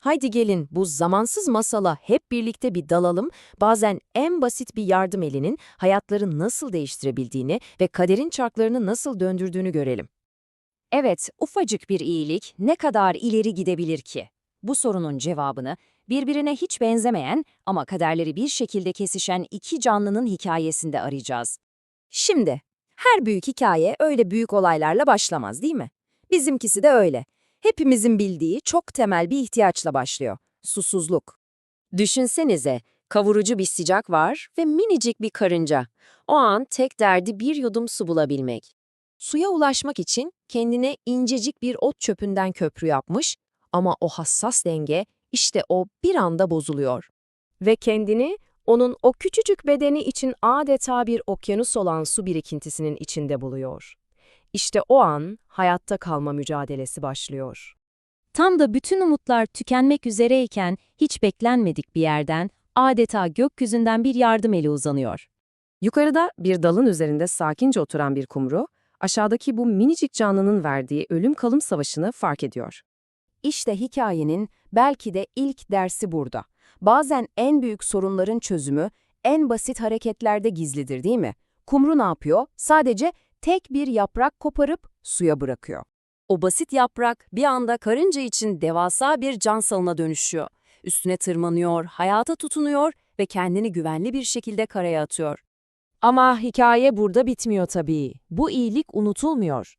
Haydi gelin bu zamansız masala hep birlikte bir dalalım. Bazen en basit bir yardım elinin hayatları nasıl değiştirebildiğini ve kaderin çarklarını nasıl döndürdüğünü görelim. Evet, ufacık bir iyilik ne kadar ileri gidebilir ki? Bu sorunun cevabını birbirine hiç benzemeyen ama kaderleri bir şekilde kesişen iki canlının hikayesinde arayacağız. Şimdi, her büyük hikaye öyle büyük olaylarla başlamaz değil mi? Bizimkisi de öyle. Hepimizin bildiği çok temel bir ihtiyaçla başlıyor. Susuzluk. Düşünsenize, kavurucu bir sıcak var ve minicik bir karınca. O an tek derdi bir yudum su bulabilmek. Suya ulaşmak için kendine incecik bir ot çöpünden köprü yapmış ama o hassas denge işte o bir anda bozuluyor. Ve kendini onun o küçücük bedeni için adeta bir okyanus olan su birikintisinin içinde buluyor. İşte o an hayatta kalma mücadelesi başlıyor. Tam da bütün umutlar tükenmek üzereyken hiç beklenmedik bir yerden adeta gökyüzünden bir yardım eli uzanıyor. Yukarıda bir dalın üzerinde sakince oturan bir kumru, aşağıdaki bu minicik canlının verdiği ölüm kalım savaşını fark ediyor. İşte hikayenin belki de ilk dersi burada. Bazen en büyük sorunların çözümü en basit hareketlerde gizlidir değil mi? Kumru ne yapıyor? Sadece tek bir yaprak koparıp suya bırakıyor. O basit yaprak bir anda karınca için devasa bir can salına dönüşüyor. Üstüne tırmanıyor, hayata tutunuyor ve kendini güvenli bir şekilde karaya atıyor. Ama hikaye burada bitmiyor tabii. Bu iyilik unutulmuyor.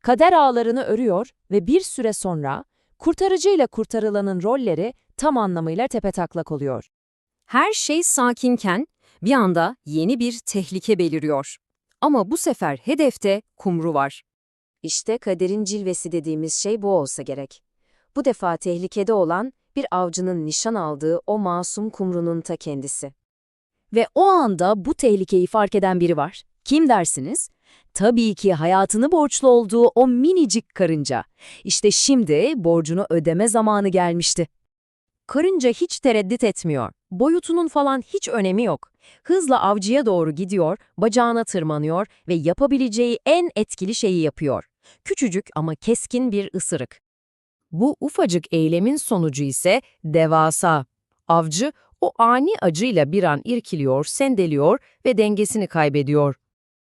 Kader ağlarını örüyor ve bir süre sonra kurtarıcıyla kurtarılanın rolleri tam anlamıyla tepetaklak oluyor. Her şey sakinken bir anda yeni bir tehlike beliriyor. Ama bu sefer hedefte kumru var. İşte kaderin cilvesi dediğimiz şey bu olsa gerek. Bu defa tehlikede olan bir avcının nişan aldığı o masum kumrunun ta kendisi. Ve o anda bu tehlikeyi fark eden biri var. Kim dersiniz? Tabii ki hayatını borçlu olduğu o minicik karınca. İşte şimdi borcunu ödeme zamanı gelmişti. Karınca hiç tereddüt etmiyor. Boyutunun falan hiç önemi yok. Hızla avcıya doğru gidiyor, bacağına tırmanıyor ve yapabileceği en etkili şeyi yapıyor. Küçücük ama keskin bir ısırık. Bu ufacık eylemin sonucu ise devasa. Avcı o ani acıyla bir an irkiliyor, sendeliyor ve dengesini kaybediyor.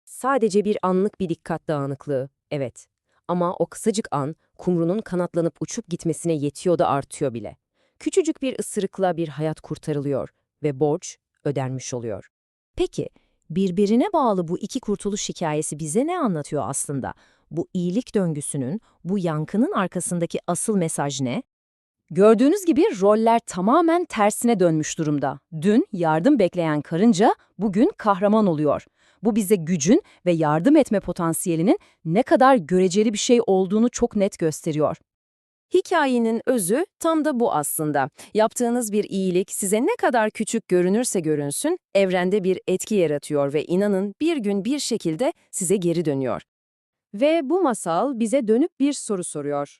Sadece bir anlık bir dikkat dağınıklığı, evet. Ama o kısacık an kumrunun kanatlanıp uçup gitmesine yetiyor da artıyor bile. Küçücük bir ısırıkla bir hayat kurtarılıyor ve borç ödenmiş oluyor. Peki, birbirine bağlı bu iki kurtuluş hikayesi bize ne anlatıyor aslında? Bu iyilik döngüsünün, bu yankının arkasındaki asıl mesaj ne? Gördüğünüz gibi roller tamamen tersine dönmüş durumda. Dün yardım bekleyen karınca bugün kahraman oluyor. Bu bize gücün ve yardım etme potansiyelinin ne kadar göreceli bir şey olduğunu çok net gösteriyor. Hikayenin özü tam da bu aslında. Yaptığınız bir iyilik size ne kadar küçük görünürse görünsün, evrende bir etki yaratıyor ve inanın bir gün bir şekilde size geri dönüyor. Ve bu masal bize dönüp bir soru soruyor.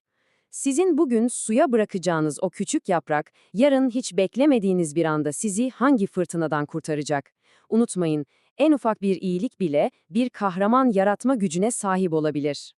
Sizin bugün suya bırakacağınız o küçük yaprak, yarın hiç beklemediğiniz bir anda sizi hangi fırtınadan kurtaracak? Unutmayın, en ufak bir iyilik bile bir kahraman yaratma gücüne sahip olabilir.